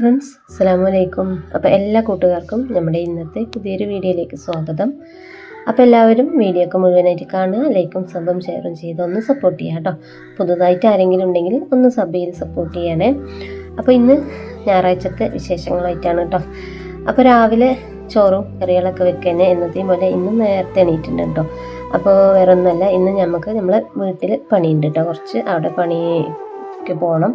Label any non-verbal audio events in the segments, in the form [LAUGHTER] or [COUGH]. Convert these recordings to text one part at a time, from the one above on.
Friends അസ്സാം വലൈക്കും അപ്പോൾ എല്ലാ കൂട്ടുകാർക്കും നമ്മുടെ ഇന്നത്തെ പുതിയൊരു വീഡിയോയിലേക്ക് സ്വാഗതം. അപ്പോൾ എല്ലാവരും വീഡിയോ ഒക്കെ മുഴുവനായിട്ട് കാണുക ലൈക്കും സബും ഷെയറും ചെയ്ത് ഒന്ന് സപ്പോർട്ട് ചെയ്യുക കേട്ടോ. പുതുതായിട്ട് ആരെങ്കിലും ഉണ്ടെങ്കിൽ ഒന്ന് സബ് ചെയ്ത് സപ്പോർട്ട് ചെയ്യണേ. അപ്പോൾ ഇന്ന് ഞായറാഴ്ചത്തെ വിശേഷങ്ങളായിട്ടാണ് കേട്ടോ. അപ്പോൾ രാവിലെ ചോറും കറികളൊക്കെ വെക്കാൻ എന്നതേ പോലെ ഇന്ന് നേരത്തെ എണീറ്റുണ്ട് കേട്ടോ. അപ്പോൾ വേറെ ഒന്നുമല്ല ഇന്ന് നമുക്ക് നമ്മളെ വീട്ടിൽ പണിയുണ്ട് കേട്ടോ. കുറച്ച് അവിടെ പണിക്ക് പോകണം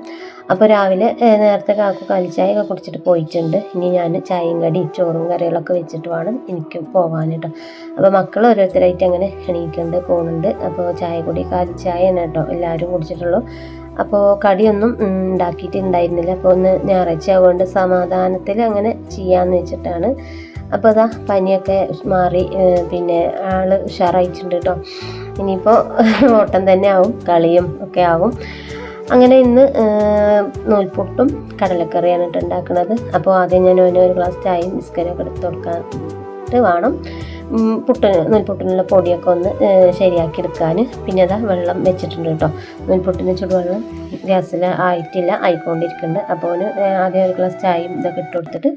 അപ്പോൾ രാവിലെ നേരത്തെ കാക്കു കാലിച്ചായ ഒക്കെ കുടിച്ചിട്ട് പോയിട്ടുണ്ട്. ഇനി ഞാൻ ചായയും കടി ചോറും കറികളൊക്കെ വെച്ചിട്ട് വേണം എനിക്ക് പോകാൻ അപ്പോൾ മക്കൾ ഓരോരുത്തരായിട്ട് അങ്ങനെ എണീക്കുന്നുണ്ട് പോകുന്നുണ്ട് അപ്പോൾ ചായ കൂടി കാലിച്ചായ കേട്ടോ എല്ലാവരും കുടിച്ചിട്ടുള്ളൂ. അപ്പോൾ കടിയൊന്നും ഉണ്ടാക്കിയിട്ടുണ്ടായിരുന്നില്ല അപ്പോൾ ഒന്ന് ഞായറാഴ്ച ആവുകൊണ്ട് സമാധാനത്തിൽ അങ്ങനെ ചെയ്യാമെന്ന് വെച്ചിട്ടാണ്. അപ്പോൾ അതാ പനിയൊക്കെ മാറി പിന്നെ ആൾ ഉഷാറായിട്ടുണ്ട് കേട്ടോ. ഇനിയിപ്പോൾ ഓട്ടം തന്നെ ആവും കളിയും ഒക്കെ ആവും. അങ്ങനെ ഇന്ന് നൂൽപുട്ടും കടലക്കറിയാണ് കേട്ടോ ഉണ്ടാക്കുന്നത് അപ്പോൾ ആദ്യം ഞാൻ ഒരു ഗ്ലാസ് ചായയും ബിസ്ക്കറ്റൊക്കെ എടുത്ത് കൊടുക്കാനായിട്ട് വേണം. പുട്ടിന് നൂൽപുട്ടിനുള്ള പൊടിയൊക്കെ ഒന്ന് ശരിയാക്കി എടുക്കാൻ പിന്നെ അതാ വെള്ളം വെച്ചിട്ടുണ്ട് കേട്ടോ. നൂൽപുട്ടിന് ചുടുവെള്ളം ഗ്യാസിൽ ആയിട്ടില്ല ആയിക്കൊണ്ടിരിക്കുന്നുണ്ട്. അപ്പോൾ ആദ്യം ഒരു ഗ്ലാസ് ചായയും ഇതൊക്കെ ഇട്ട് കൊടുത്തിട്ട്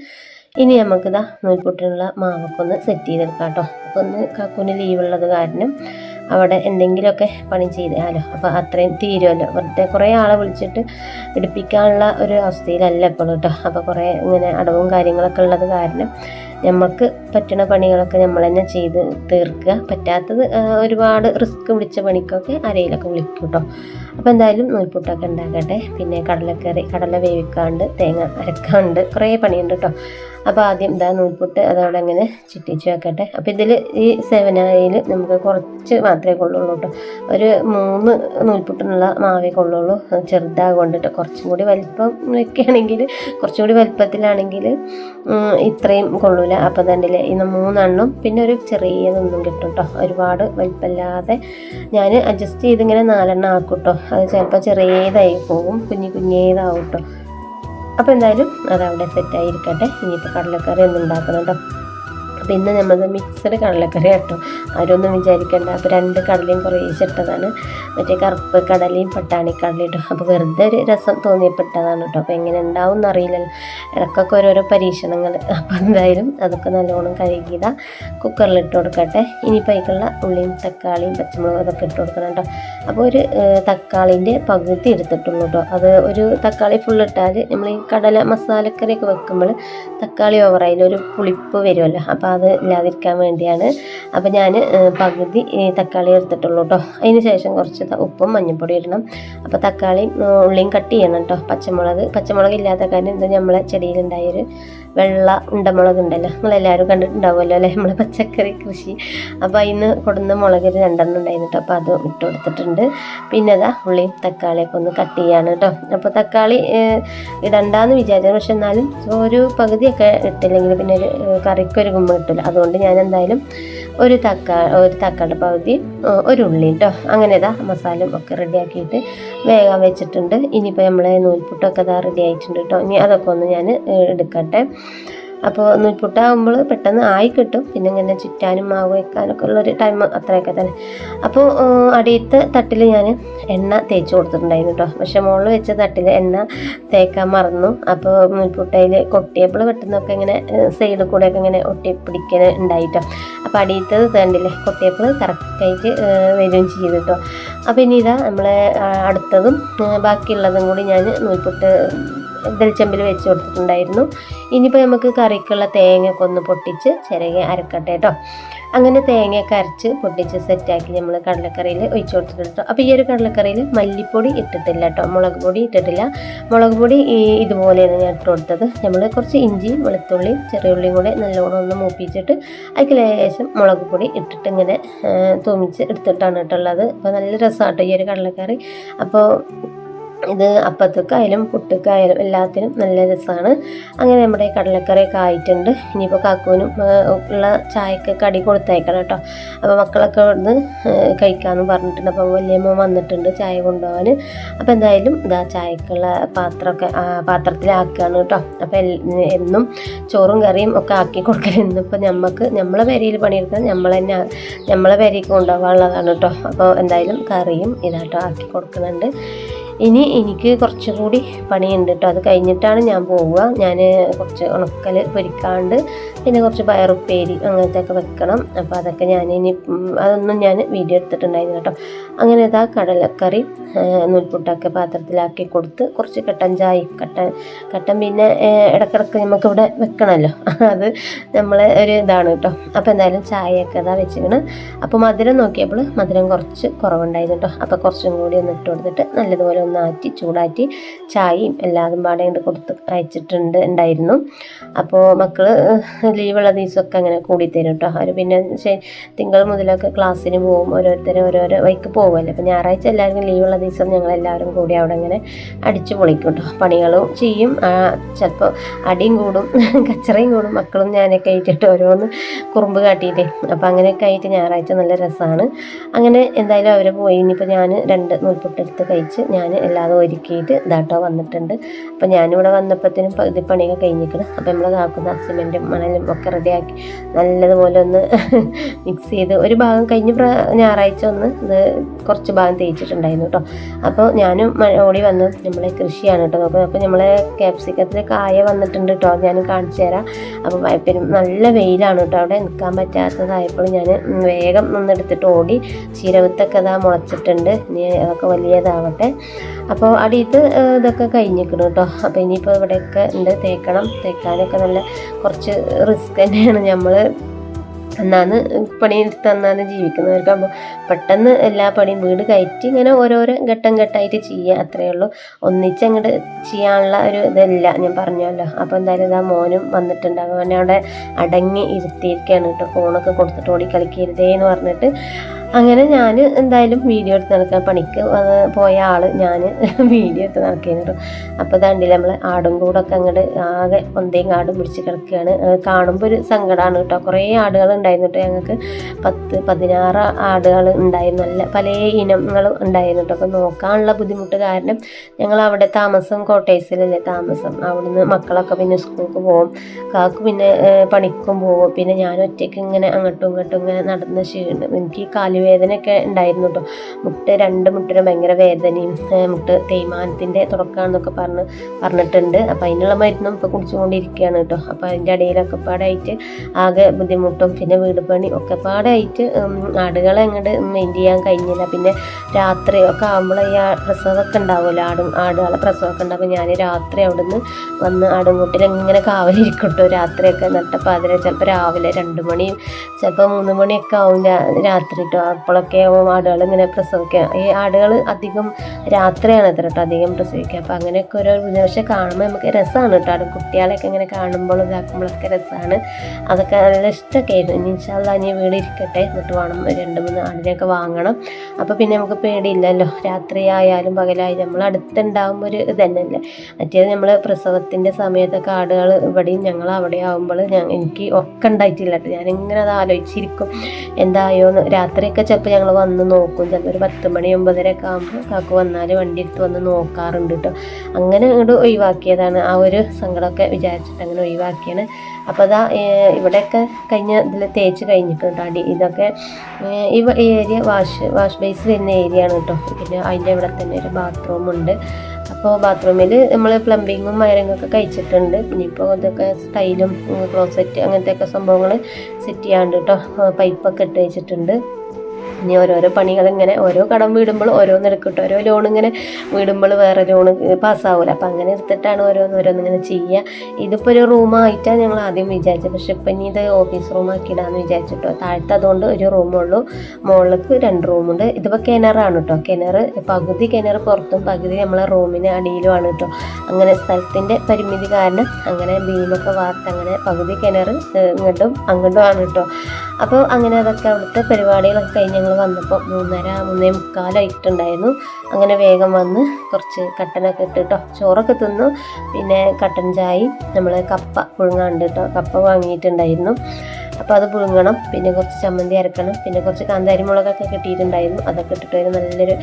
ഇനി നമുക്കിതാ നൂൽപുട്ടിനുള്ള മാവൊക്കെ ഒന്ന് സെറ്റ് ചെയ്തെടുക്കാം കേട്ടോ. അപ്പോൾ ഒന്ന് കാക്കൂന് ലീവുള്ളത് കാരണം അവിടെ എന്തെങ്കിലുമൊക്കെ പണി ചെയ്താലോ. അപ്പോൾ അത്രയും തീരുമല്ലോ. വെറുതെ കുറേ ആളെ വിളിച്ചിട്ട് എടുപ്പിക്കാനുള്ള ഒരു അവസ്ഥയിലല്ല ഇപ്പോൾ കേട്ടോ അപ്പോൾ കുറേ ഇങ്ങനെ അടവും കാര്യങ്ങളൊക്കെ ഉള്ളത് കാരണം നമുക്ക് പറ്റുന്ന പണികളൊക്കെ നമ്മൾ തന്നെ ചെയ്ത് തീർക്കുക. പറ്റാത്തത് ഒരുപാട് റിസ്ക് പിടിച്ച പണിക്കൊക്കെ അരയിലൊക്കെ വിളിക്കും കേട്ടോ അപ്പോൾ എന്തായാലും നൂൽപ്പുട്ടൊക്കെ ഉണ്ടാക്കട്ടെ. പിന്നെ കടലക്കറി കടല വേവിക്കാണ്ട് തേങ്ങ അരക്കാണ്ട് കുറേ പണിയുണ്ട് കേട്ടോ അപ്പോൾ ആദ്യം ഇതാ നൂൽപുട്ട് അതവിടെ അങ്ങനെ ചുറ്റിച്ച് വെക്കട്ടെ. അപ്പോൾ ഇതിൽ ഈ സെവനായിൽ നമുക്ക് കുറച്ച് മാത്രമേ കൊള്ളുള്ളൂ കേട്ടോ ഒരു മൂന്ന് നൂൽപുട്ടിനുള്ള മാവേ കൊള്ളുള്ളൂ. ചെറുതാകൊണ്ടിട്ട് കുറച്ചും കൂടി വലിപ്പം വെക്കുകയാണെങ്കിൽ കുറച്ചും കൂടി വലിപ്പത്തിലാണെങ്കിൽ ഇത്രയും കൊള്ളൂല. അപ്പോൾ തന്നെ ഇന്ന് മൂന്നെണ്ണം. പിന്നെ ഒരു ചെറിയതൊന്നും കിട്ടും കേട്ടോ ഒരുപാട് വലിപ്പമില്ലാതെ ഞാൻ അഡ്ജസ്റ്റ് ചെയ്തിങ്ങനെ നാലെണ്ണം ആക്കും കേട്ടോ അത് ചിലപ്പോൾ ചെറിയതായി പോകും കുഞ്ഞു കുഞ്ഞേതാവും കേട്ടോ അപ്പോൾ എന്തായാലും അതവിടെ സെറ്റായിരിക്കട്ടെ ഇനിയിപ്പോൾ കടലക്കറി ഒന്നും ഉണ്ടാക്കണം കേട്ടോ അപ്പോൾ ഇന്ന് നമ്മൾ മിക്സഡ് കടലക്കറി കേട്ടോ ആരൊന്നും വിചാരിക്കേണ്ട. അപ്പോൾ രണ്ട് കടലയും കുറേ ഇട്ടതാണ് മറ്റേ കറുപ്പ് കടലയും പട്ടാണി കടലയും കേട്ടോ അപ്പോൾ വെറുതെ ഒരു രസം തോന്നിയപ്പെട്ടതാണ് കേട്ടോ. അപ്പോൾ എങ്ങനെ ഉണ്ടാവും എന്നറിയില്ലല്ലോ. ഇടയ്ക്കൊക്കെ ഓരോരോ പരീക്ഷണങ്ങൾ. അപ്പോൾ എന്തായാലും അതൊക്കെ നല്ലോണം കഴുകിയതാ. കുക്കറിൽ ഇട്ട് കൊടുക്കട്ടെ. ഇനിയിപ്പോൾ അതിക്കുള്ള ഉള്ളിയും തക്കാളിയും പച്ചമുളകും അതൊക്കെ ഇട്ട് കൊടുക്കണം കേട്ടോ. അപ്പോൾ ഒരു തക്കാളിന്റെ പകുതി എടുത്തിട്ടുള്ളൂ കേട്ടോ. അത് ഒരു തക്കാളി ഫുൾ ഇട്ടാൽ നമ്മൾ ഈ കടല മസാലക്കറിയൊക്കെ വെക്കുമ്പോൾ തക്കാളി ഓവറായാലും ഒരു പുളിപ്പ് വരുമല്ലോ അപ്പോൾ അത് ഇല്ലാതിരിക്കാൻ വേണ്ടിയാണ്. അപ്പോൾ ഞാൻ പകുതി തക്കാളി എടുത്തിട്ടുള്ളൂ കേട്ടോ അതിന് ശേഷം കുറച്ച് ഉപ്പും മഞ്ഞൾപ്പൊടി ഇടണം. അപ്പോൾ തക്കാളിയും ഉള്ളിയും കട്ട് ചെയ്യണം കേട്ടോ പച്ചമുളക് പച്ചമുളക് ഇല്ലാത്ത കാര്യം എന്താ? നമ്മളെ ചെടിയിലുണ്ടായൊരു വെള്ള ഉണ്ടമുളക് ഉണ്ടല്ലോ. നിങ്ങളെല്ലാവരും കണ്ടിട്ടുണ്ടാവുമല്ലോ അല്ലേ? നമ്മളെ പച്ചക്കറി കൃഷി. അപ്പോൾ അതിന് കൊടുന്ന മുളക് രണ്ടെണ്ണം ഉണ്ടായിരുന്നു കേട്ടോ. അപ്പോൾ അത് ഇട്ട് കൊടുത്തിട്ടുണ്ട്. പിന്നെ അതാ ഉള്ളിയും തക്കാളിയൊക്കെ ഒന്ന് കട്ട് ചെയ്യാണ് കേട്ടോ. അപ്പോൾ തക്കാളി ഇടണ്ടെന്ന് വിചാരിച്ചത് വിചാരിച്ചു. പക്ഷെ എന്നാലും ഒരു പകുതിയൊക്കെ ഇട്ടില്ലെങ്കിൽ പിന്നെ ഒരു കറിക്കൊരു കുമ്പ് കിട്ടില്ല അതുകൊണ്ട് ഞാൻ എന്തായാലും ഒരു തക്കാ ഒരു തക്കാളി പകുതി ഒരു ഉള്ളി കേട്ടോ അങ്ങനെ ഇതാ മസാലയും ഒക്കെ റെഡിയാക്കിയിട്ട് വേഗം വെച്ചിട്ടുണ്ട്. ഇനിയിപ്പോൾ നമ്മളെ നൂൽപുട്ടൊക്കെ ഇതാ റെഡി ആയിട്ടുണ്ട് കേട്ടോ ഇനി അതൊക്കെ ഒന്ന് ഞാൻ എടുക്കട്ടെ. അപ്പോൾ നൂൽപുട്ടാകുമ്പോൾ പെട്ടെന്ന് ആയി കിട്ടും. പിന്നെ ഇങ്ങനെ ചുറ്റാനും മാവ് വയ്ക്കാനൊക്കെ ഉള്ളൊരു ടൈം അത്രയൊക്കെ തന്നെ. അപ്പോൾ അടിയത്തെ തട്ടിൽ ഞാൻ എണ്ണ തേച്ച് കൊടുത്തിട്ടുണ്ടായിരുന്നു കേട്ടോ പക്ഷേ മുകളിൽ വെച്ച തട്ടിൽ എണ്ണ തേക്കാൻ മറന്നു. അപ്പോൾ നൂൽപുട്ടയിൽ കൊട്ടിയപ്പോൾ പെട്ടെന്നൊക്കെ ഇങ്ങനെ സൈഡിൽ കൂടെയൊക്കെ ഇങ്ങനെ ഒട്ടി പിടിക്കാൻ ഉണ്ടായിട്ടോ അപ്പോൾ അടിയത്തത് തേണ്ടില്ലേ കൊട്ടിയപ്പോൾ കറക്റ്റായിട്ട് വരികയും ചെയ്തു കേട്ടോ അപ്പോൾ ഇനി ഇതാ നമ്മളെ അടുത്തതും ബാക്കിയുള്ളതും കൂടി ഞാൻ നൂൽപുട്ട് വെളിച്ചെമ്പിൽ വെച്ച് കൊടുത്തിട്ടുണ്ടായിരുന്നു. ഇനിയിപ്പോൾ നമുക്ക് കറിക്കുള്ള തേങ്ങയൊക്കെ ഒന്ന് പൊട്ടിച്ച് ചിരകെ അരക്കട്ടെ കേട്ടോ അങ്ങനെ തേങ്ങയൊക്കെ അരച്ച് പൊട്ടിച്ച് സെറ്റാക്കി നമ്മൾ കടലക്കറിയിൽ ഒഴിച്ചു കൊടുത്തിട്ടുണ്ട് അപ്പോൾ ഈ ഒരു കടലക്കറിയിൽ മല്ലിപ്പൊടി ഇട്ടിട്ടില്ല കേട്ടോ മുളക് പൊടി ഇട്ടിട്ടില്ല. മുളക് പൊടി ഈ ഇതുപോലെയാണ് ഞാൻ ഇട്ട് കൊടുത്തത്. നമ്മൾ കുറച്ച് ഇഞ്ചി വെളുത്തുള്ളി ചെറിയ ഉള്ളിയും കൂടെ നല്ലോണം ഒന്ന് മൂപ്പിച്ചിട്ട് അതിൽ ലേശം മുളക് പൊടി ഇട്ടിട്ട് ഇങ്ങനെ തൂമിച്ച് എടുത്തിട്ടാണ് കേട്ടുള്ളത് അപ്പോൾ നല്ല രസമാട്ടോ ഈ ഒരു കടലക്കറി. അപ്പോൾ ഇത് അപ്പത്തേക്കായാലും പുട്ടുക്കായാലും എല്ലാത്തിനും നല്ല രസമാണ്. അങ്ങനെ നമ്മുടെ കടലക്കറിയൊക്കെ ആയിട്ടുണ്ട്. ഇനിയിപ്പോൾ കാക്കൂനും ഉള്ള ചായക്ക് കടി കൊടുത്തയക്കണം കേട്ടോ. അപ്പോൾ മക്കളൊക്കെ ഇവിടുന്ന് കഴിക്കാമെന്ന് പറഞ്ഞിട്ടുണ്ട്. അപ്പോൾ വലിയമ്മ വന്നിട്ടുണ്ട് ചായ കൊണ്ടുപോകാൻ അപ്പോൾ എന്തായാലും ഇതാ ചായക്കുള്ള പാത്രമൊക്കെ പാത്രത്തിലാക്കുകയാണ് കേട്ടോ. അപ്പോൾ എന്നും ചോറും കറിയും ഒക്കെ ആക്കി കൊടുക്കൽ ഇന്നിപ്പോൾ നമുക്ക് നമ്മളെ പെരയിൽ പണിയെടുക്കാൻ നമ്മൾ തന്നെ നമ്മളെ പെരയ്ക്ക് കൊണ്ടുപോകാനുള്ളതാണ് കേട്ടോ. അപ്പോൾ എന്തായാലും കറിയും ഇതാട്ടോ ആക്കി കൊടുക്കുന്നുണ്ട്. ഇനി എനിക്ക് കുറച്ചും കൂടി പണിയുണ്ട് കേട്ടോ അത് കഴിഞ്ഞിട്ടാണ് ഞാൻ പോവുക. ഞാൻ കുറച്ച് ഉണക്കൽ പൊരിക്കാണ്ട് പിന്നെ കുറച്ച് പയറുപ്പേരി അങ്ങനത്തെ ഒക്കെ വെക്കണം. അപ്പോൾ അതൊക്കെ ഞാൻ ഇനി അതൊന്നും ഞാൻ വീഡിയോ എടുത്തിട്ടുണ്ടായിരുന്നു കേട്ടോ. അങ്ങനെ ഇതാ കടലക്കറി നൂൽപുട്ടൊക്കെ പാത്രത്തിലാക്കി കൊടുത്ത് കുറച്ച് കട്ടൻ ചായ കട്ടൻ കട്ടൻ പിന്നെ ഇടക്കിടക്ക് നമുക്കിവിടെ വെക്കണമല്ലോ [LAUGHS] അത് നമ്മളെ ഒരു ഇതാണ് കേട്ടോ. അപ്പോൾ എന്തായാലും ചായയൊക്കെ ഇതാ വെച്ചിരിക്കണം. അപ്പോൾ മധുരം നോക്കിയപ്പോൾ മധുരം കുറച്ച് കുറവുണ്ടായിരുന്നു കേട്ടോ. അപ്പോൾ കുറച്ചും കൂടി ഒന്ന് ഇട്ട് കൊടുത്തിട്ട് നല്ലതുപോലെ ഒന്ന് ആറ്റി ചൂടാറ്റി ചായയും എല്ലാതും പാടെ കൊടുത്ത് അയച്ചിട്ടുണ്ട് ഉണ്ടായിരുന്നു. അപ്പോൾ മക്കൾ ലീവുള്ള ദിവസമൊക്കെ അങ്ങനെ കൂടിത്തരും കേട്ടോ അവർ പിന്നെ തിങ്കൾ മുതലൊക്കെ ക്ലാസ്സിന് പോകും. ഓരോരുത്തരും ഓരോരോ വൈക്ക് പോകുമല്ലോ അപ്പോൾ ഞായറാഴ്ച എല്ലാവർക്കും ലീവുള്ള ദിവസം ഞങ്ങൾ എല്ലാവരും കൂടി അവിടെ അങ്ങനെ അടിച്ചു പൊളിക്കും കേട്ടോ പണികളും ചെയ്യും. ചിലപ്പോൾ അടിയും കൂടും [LAUGHS] കച്ചറയും കൂടും. മക്കളും ഞാനൊക്കെ ആയിട്ടിട്ട് ഓരോന്ന് കുറുമ്പ് കാട്ടിയിട്ടേ. അപ്പോൾ അങ്ങനെയൊക്കെ ആയിട്ട് ഞായറാഴ്ച നല്ല രസമാണ് അങ്ങനെ എന്തായാലും അവരെ പോയി. ഇനിയിപ്പോൾ ഞാൻ രണ്ട് നൂൽപുട്ടെടുത്ത് കഴിച്ച് ഞാൻ എല്ലാതും ഒരുക്കിയിട്ട് ഇതാട്ടോ വന്നിട്ടുണ്ട്. അപ്പോൾ ഞാനിവിടെ വന്നപ്പോഴത്തേനും പകുതി പണിയൊക്കെ കഴിഞ്ഞിരിക്കണം അപ്പോൾ നമ്മൾ കാക്കുന്ന സിമെന്റും മണലും ഒക്കെ റെഡിയാക്കി. നല്ലതുപോലെ ഒന്ന് [LAUGHS] മിക്സ് ചെയ്ത് ഒരു ഭാഗം കഴിഞ്ഞ പ്ര ഞായറാഴ്ച ഒന്ന് ഇത് കുറച്ച് ഭാഗം തേച്ചിട്ടുണ്ടായിരുന്നു കേട്ടോ അപ്പോൾ ഞാനും ഓടി വന്ന്. നമ്മളെ കൃഷിയാണ് കേട്ടോ നോക്കുന്നത്. അപ്പോൾ നമ്മളെ ക്യാപ്സിക്കത്തിൽ കായ വന്നിട്ടുണ്ട് കേട്ടോ ഞാൻ കാണിച്ചു തരാം. അപ്പോൾ വയപ്പിനും നല്ല വെയിലാണ് കേട്ടോ അവിടെ നിൽക്കാൻ പറ്റാത്തതായപ്പോൾ ഞാൻ വേഗം ഒന്നെടുത്തിട്ട് ഓടി ചീരവിത്തൊക്കെ ഇതാ മുളച്ചിട്ടുണ്ട്. ഇനി അതൊക്കെ വലിയതാവട്ടെ. അപ്പോൾ അടിയത്ത് ഇതൊക്കെ കഴിഞ്ഞിരിക്കണം കേട്ടോ അപ്പോൾ ഇനിയിപ്പോൾ ഇവിടെയൊക്കെ ഉണ്ട്. തേക്കണം. തേക്കാനൊക്കെ നല്ല കുറച്ച് റിസ്ക് തന്നെയാണ് നമ്മൾ എന്നാണ് പണിയെടുത്ത് എന്നാണ് ജീവിക്കുന്നവർക്ക്. അപ്പോൾ പെട്ടെന്ന് എല്ലാ പണിയും വീട് കയറ്റി ഇങ്ങനെ ഓരോരോ ഘട്ടം ഘട്ടമായിട്ട് ചെയ്യുക അത്രയേ ഉള്ളൂ. ഒന്നിച്ച് അങ്ങോട്ട് ചെയ്യാനുള്ള ഒരു ഇതല്ല ഞാൻ പറഞ്ഞല്ലോ. അപ്പോൾ എന്തായാലും ഇതാ മോനും വന്നിട്ടുണ്ട്. അവനെ അവിടെ അടങ്ങി ഇരുത്തിയിരിക്കുകയാണ് കേട്ടോ. ഫോണൊക്കെ കൊടുത്തിട്ട് ഓടി കളിക്കരുതേ എന്ന് പറഞ്ഞിട്ട്. അങ്ങനെ ഞാൻ എന്തായാലും വീഡിയോ എടുത്ത് നടക്കാൻ പണിക്ക് പോയ ആൾ ഞാൻ [LAUGHS] വീഡിയോ എടുത്ത് നടക്കുന്നുണ്ട് അപ്പോൾ ഇതാണ്ടില്ല നമ്മൾ ആടും കൂടൊക്കെ അങ്ങോട്ട് ആകെ ഒന്തേം കാടും പിടിച്ച് കിടക്കുകയാണ് കാണുമ്പോൾ ഒരു സങ്കടമാണ് കേട്ടോ കുറേ ആടുകൾ ഉണ്ടായിരുന്നു കേട്ടോ ഞങ്ങൾക്ക് പത്ത് പതിനാറ് ആടുകൾ ഉണ്ടായിരുന്നു നല്ല പല ഇനങ്ങളും ഉണ്ടായിരുന്നു കേട്ടോ അപ്പോൾ നോക്കാനുള്ള ബുദ്ധിമുട്ട് കാരണം ഞങ്ങൾ അവിടെ താമസം കോട്ടേഴ്സിലല്ലേ താമസം. അവിടുന്ന് മക്കളൊക്കെ പിന്നെ സ്കൂൾക്ക് പോകും കാക്ക് പിന്നെ പണിക്കും പോകും പിന്നെ ഞാൻ ഒറ്റയ്ക്ക് ഇങ്ങനെ അങ്ങോട്ടും ഇങ്ങോട്ടും ഇങ്ങനെ നടന്ന് ക്ഷീണം എനിക്ക് കാലുവേദനയൊക്കെ ഉണ്ടായിരുന്നു കേട്ടോ മുട്ട് രണ്ട് മുട്ടിന് ഭയങ്കര വേദനയും മുട്ട് തേയ്മാനത്തിന്റെ തുടക്കമാണെന്നൊക്കെ പറഞ്ഞ് പറഞ്ഞിട്ടുണ്ട്. അപ്പോൾ അതിനുള്ള മരുന്നും ഇപ്പോൾ കുടിച്ചുകൊണ്ടിരിക്കുകയാണ് കേട്ടോ അപ്പോൾ അതിന്റെ ഇടയിലൊക്കെ പാടായിട്ട് ആകെ ബുദ്ധിമുട്ടും പിന്നെ വീട് പണി ഒക്കെ പാടായിട്ട് ആടുകളെ അങ്ങോട്ട് മെയിൻ ചെയ്യാൻ കഴിഞ്ഞില്ല. പിന്നെ രാത്രി ഒക്കെ ആകുമ്പോൾ ഈ പ്രസവമൊക്കെ ഉണ്ടാവുമല്ലോ ആടും ആടുകളെ പ്രസവമൊക്കെ ഉണ്ടാകുമ്പോൾ ഞാൻ രാത്രി അവിടെ നിന്ന് വന്ന് ആടുംകൂട്ടിൽ ഇങ്ങനെ കാവലിരിക്കട്ടോ രാത്രിയൊക്കെ നട്ടപ്പാതിര ചിലപ്പോൾ രാവിലെ രണ്ട് മണിയും ചിലപ്പോൾ മൂന്ന് മണിയൊക്കെ ആവും രാത്രി കേട്ടോ അപ്പോഴൊക്കെ ആടുകൾ ഇങ്ങനെ പ്രസവിക്കുക ഈ ആടുകൾ അധികം രാത്രിയാണ് എത്ര കേട്ടോ അധികം പ്രസവിക്കുക. അപ്പോൾ അങ്ങനെയൊക്കെ ഒരു പക്ഷെ കാണുമ്പോൾ നമുക്ക് രസമാണ് കേട്ടോ ആട് കുട്ടികളെയൊക്കെ ഇങ്ങനെ കാണുമ്പോൾ ഇതാക്കുമ്പോഴൊക്കെ രസമാണ് അതൊക്കെ നല്ല ഇഷ്ടമൊക്കെ ആയിരുന്നു ഇനി ഇൻഷാല്ല ഇനി വീട് ഇരിക്കട്ടെ എന്നിട്ട് വേണം രണ്ട് മൂന്ന് ആടിനെയൊക്കെ വാങ്ങണം. അപ്പോൾ പിന്നെ നമുക്ക് പേടിയില്ലല്ലോ രാത്രി ആയാലും പകലായാലും നമ്മൾ അടുത്തുണ്ടാകുമ്പോൾ ഒരു ഇതന്നെയല്ലേ. തന്നെയല്ലേ മറ്റേത് നമ്മൾ പ്രസവത്തിന്റെ സമയത്തൊക്കെ ആടുകൾ ഇവിടെയും ഞങ്ങൾ അവിടെ ആകുമ്പോൾ എനിക്ക് ഒക്കെ ഉണ്ടായിട്ടില്ല കേട്ടോ. ഞാനിങ്ങനെ അത് ആലോചിച്ചിരിക്കും എന്തായോന്ന് രാത്രിയൊക്കെ ചിലപ്പോൾ ഞങ്ങൾ വന്ന് നോക്കും. ചിലപ്പോൾ ഒരു പത്ത് മണി ഒമ്പതര ഒക്കെ ആകുമ്പോൾ കാക്കു വന്നാൽ വണ്ടി എടുത്ത് വന്ന് നോക്കാറുണ്ട് കേട്ടോ അങ്ങനെ ഇങ്ങോട്ട് ഒഴിവാക്കിയതാണ്. ആ ഒരു സങ്കടമൊക്കെ വിചാരിച്ചിട്ട് അങ്ങനെ ഒഴിവാക്കിയാണ്. അപ്പോൾ അതാ ഇവിടെയൊക്കെ കഴിഞ്ഞ ഇതിൽ തേച്ച് കഴിഞ്ഞിട്ടുണ്ട് അടി. ഇതൊക്കെ ഈ ഏരിയ വാഷ് വാഷ് ബേസ് വരുന്ന ഏരിയ ആണ് കേട്ടോ പിന്നെ അതിന്റെ ഇവിടെ തന്നെ ഒരു ബാത്റൂമുണ്ട് അപ്പോൾ ബാത്റൂമിൽ നമ്മൾ പ്ലംബിങ്ങും വയറിങ്ങും ഒക്കെ കഴിച്ചിട്ടുണ്ട്. ഇനിയിപ്പോൾ ഇതൊക്കെ ടൈലും ക്ലോസറ്റ് അങ്ങനത്തെ ഒക്കെ സംഭവങ്ങൾ സെറ്റ് ചെയ്യാണ്ട് കേട്ടോ പൈപ്പൊക്കെ ഇട്ട് വെച്ചിട്ടുണ്ട്. ഇനി ഓരോരോ പണികൾ ഇങ്ങനെ ഓരോ കടം വീടുമ്പോൾ ഓരോന്ന് എടുക്കട്ടെ ഓരോ ലോൺ ഇങ്ങനെ വീടുമ്പോൾ വേറെ ലോൺ പാസ്സാവില്ല അപ്പം അങ്ങനെ എടുത്തിട്ടാണ് ഓരോന്ന് ഓരോന്ന് ഇങ്ങനെ ചെയ്യുക ഇതിപ്പോൾ ഒരു റൂമായിട്ടാണ് ഞങ്ങൾ ആദ്യം വിചാരിച്ചത്. പക്ഷെ ഇപ്പം ഇനി ഇത് ഓഫീസ് റൂമാക്കിയിടാന്ന് വിചാരിച്ചിട്ടോ. താഴത്തെ അതുകൊണ്ട് ഒരു റൂമുള്ളൂ മുകളിലേക്ക് രണ്ട് റൂമുണ്ട് ഇതിപ്പോൾ കിണറാണ് കേട്ടോ കിണർ പകുതി കിണർ പുറത്തും പകുതി നമ്മളെ റൂമിന് അടിയിലുമാണ് കേട്ടോ അങ്ങനെ സ്ഥലത്തിന്റെ പരിമിതി കാരണം അങ്ങനെ ബീമൊക്കെ വാർത്ത് അങ്ങനെ പകുതി കിണർ ഇങ്ങോട്ടും അങ്ങോട്ടും ആണ് കേട്ടോ അപ്പോൾ അങ്ങനെ അതൊക്കെ അവിടുത്തെ പരിപാടികളൊക്കെ കഴിഞ്ഞ് ഞങ്ങൾ വന്നപ്പോൾ മൂന്നര മൂന്നേ മുക്കാലായിട്ടുണ്ടായിരുന്നു. അങ്ങനെ വേഗം വന്ന് കുറച്ച് കട്ടനൊക്കെ ഇട്ടിട്ടോ ചോറൊക്കെ തിന്നു. പിന്നെ കട്ടൻ ചായ നമ്മൾ കപ്പ പുഴുങ്ങാണ്ട് കേട്ടോ കപ്പ വാങ്ങിയിട്ടുണ്ടായിരുന്നു. അപ്പോൾ അത് പുഴുങ്ങണം പിന്നെ കുറച്ച് ചമ്മന്തി അരക്കണം പിന്നെ കുറച്ച് കാന്താരി മുളകൊക്കെ കിട്ടിയിട്ടുണ്ടായിരുന്നു. അതൊക്കെ ഇട്ടിട്ട് നല്ലൊരു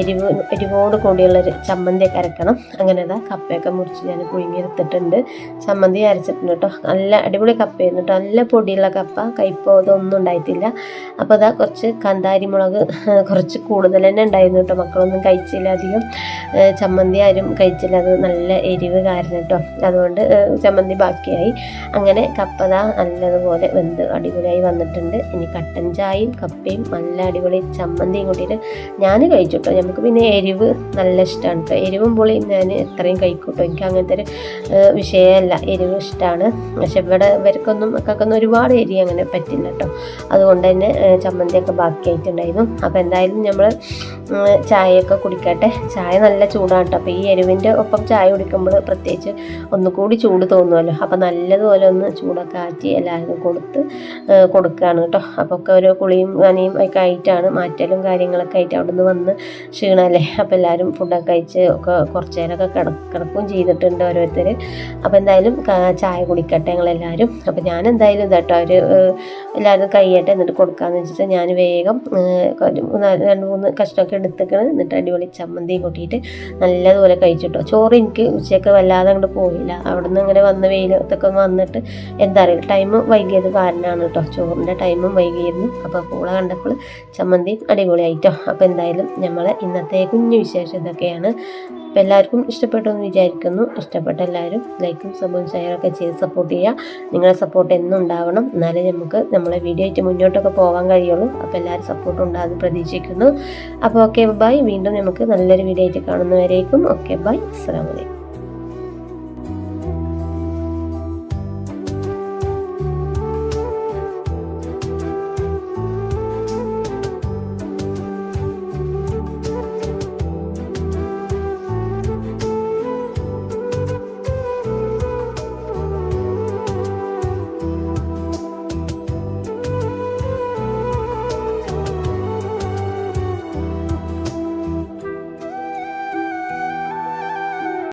എരിവ് എരിവോട് കൂടിയുള്ളൊരു ചമ്മന്തിയൊക്കെ അരക്കണം. അങ്ങനെ അതാ കപ്പയൊക്കെ മുറിച്ച് ഞാൻ പുഴുങ്ങിയെടുത്തിട്ടുണ്ട്. ചമ്മന്തി അരച്ചിട്ടുണ്ട് കേട്ടോ. നല്ല അടിപൊളി കപ്പയായിരുന്നു കേട്ടോ. നല്ല പൊടിയുള്ള കപ്പ. കയ്പോ ഇതൊന്നും ഉണ്ടായിട്ടില്ല. അപ്പോൾ അതാ കുറച്ച് കാന്താരി മുളക് കുറച്ച് കൂടുതൽ തന്നെ ഉണ്ടായിരുന്നു കേട്ടോ. മക്കളൊന്നും കഴിച്ചില്ല അധികം. ചമ്മന്തി ആരും കഴിച്ചില്ല. അത് നല്ല എരിവ് കാരണം കേട്ടോ. അതുകൊണ്ട് ചമ്മന്തി ബാക്കിയായി. അങ്ങനെ കപ്പത നല്ലതുപോലെ വെന്ത് അടിപൊളിയായി വന്നിട്ടുണ്ട്. ഇനി കട്ടൻ ചായയും കപ്പയും നല്ല അടിപൊളി ചമ്മന്തിയും കൂട്ടിയിട്ട് ഞാൻ കഴിച്ചു നമുക്ക് പിന്നെ എരിവ് നല്ല ഇഷ്ടമാണ് കേട്ടോ. എരിവും പൊളി ഞാൻ എത്രയും കഴിക്കും കേട്ടോ. എനിക്ക് അങ്ങനത്തെ ഒരു വിഷയമല്ല. എരിവ് ഇഷ്ടമാണ് പക്ഷെ ഇവിടെ ഇവർക്കൊന്നും മക്കൾക്കൊന്നും ഒരുപാട് എരി അങ്ങനെ പറ്റില്ല കേട്ടോ. അതുകൊണ്ട് തന്നെ ചമ്മന്തിയൊക്കെ ബാക്കിയായിട്ടുണ്ടായിരുന്നു. അപ്പോൾ എന്തായാലും നമ്മൾ ചായയൊക്കെ കുടിക്കട്ടെ. ചായ നല്ല ചൂടാണ് കേട്ടോ അപ്പോൾ ഈ എരിവിന്റെ ഒപ്പം ചായ കുടിക്കുമ്പോൾ പ്രത്യേകിച്ച് ഒന്നുകൂടി ചൂട് തോന്നുമല്ലോ. അപ്പോൾ നല്ലതുപോലെ ഒന്ന് ചൂടൊക്കെ ആറ്റി എല്ലാവർക്കും കൊടുത്ത് കൊടുക്കുകയാണ് കേട്ടോ. അപ്പോൾ ഒക്കെ ഓരോ കുളിയും കനിയും ഒക്കെ ആയിട്ടാണ് മാറ്റലും കാര്യങ്ങളൊക്കെ ആയിട്ട് അവിടെ നിന്ന് വന്ന് ക്ഷീണമല്ലേ? അപ്പോൾ എല്ലാവരും ഫുഡൊക്കെ കഴിച്ച് ഒക്കെ കുറച്ച് നേരമൊക്കെ കിട കിടക്കുകയും ചെയ്തിട്ടുണ്ട് ഓരോരുത്തർ അപ്പോൾ എന്തായാലും ചായ കുടിക്കട്ടെ ഞങ്ങളെല്ലാവരും അപ്പോൾ ഞാൻ എന്തായാലും ഇതാട്ടോ അവർ എല്ലാവരും കൈയ്യട്ടെ എന്നിട്ട് കൊടുക്കാമെന്ന് വെച്ചിട്ട് ഞാൻ വേഗം രണ്ട് മൂന്ന് കഷ്ണമൊക്കെ എടുത്തേക്കണ്. എന്നിട്ട് അടിപൊളി ചമ്മന്തിയും കൂട്ടിയിട്ട് നല്ലതുപോലെ കഴിച്ചിട്ടോ. ചോറ് എനിക്ക് ഉച്ചയ്ക്ക് വല്ലാതെ അങ്ങോട്ട് പോയില്ല. അവിടെ നിന്ന് ഇങ്ങനെ വന്ന് വെയിലത്തൊക്കെ വന്നിട്ട് എന്താ അറിയില്ല. ടൈം വൈകിയത് കാരണമാണ് കേട്ടോ ചോറിന്റെ ടൈമും വൈകിയിരുന്നു. അപ്പോൾ പൂള കണ്ടപ്പോൾ ചമ്മന്തി അടിപൊളിയായിട്ടോ. അപ്പോൾ എന്തായാലും നമ്മളെ ഇന്നത്തെ കുഞ്ഞു വിശേഷം ഇതൊക്കെയാണ്. അപ്പോൾ എല്ലാവർക്കും ഇഷ്ടപ്പെട്ടു എന്ന് വിചാരിക്കുന്നു. ഇഷ്ടപ്പെട്ട എല്ലാവരും ലൈക്കും സബും ഷെയറൊക്കെ ചെയ്ത് സപ്പോർട്ട് ചെയ്യുക. നിങ്ങളുടെ സപ്പോർട്ട് എന്നും ഉണ്ടാവണം. എന്നാലേ നമുക്ക് നമ്മളെ വീഡിയോ ആയിട്ട് മുന്നോട്ടൊക്കെ പോകാൻ കഴിയുള്ളൂ. അപ്പോൾ എല്ലാവരും സപ്പോർട്ട് ഉണ്ടാകുമെന്ന് പ്രതീക്ഷിക്കുന്നു. അപ്പോൾ ഓക്കെ ബൈ വീണ്ടും നമുക്ക് നല്ലൊരു വീഡിയോ ആയിട്ട് കാണുന്നവരേക്കും. ഓക്കെ ബൈ അസ്സാം വലൈക്കും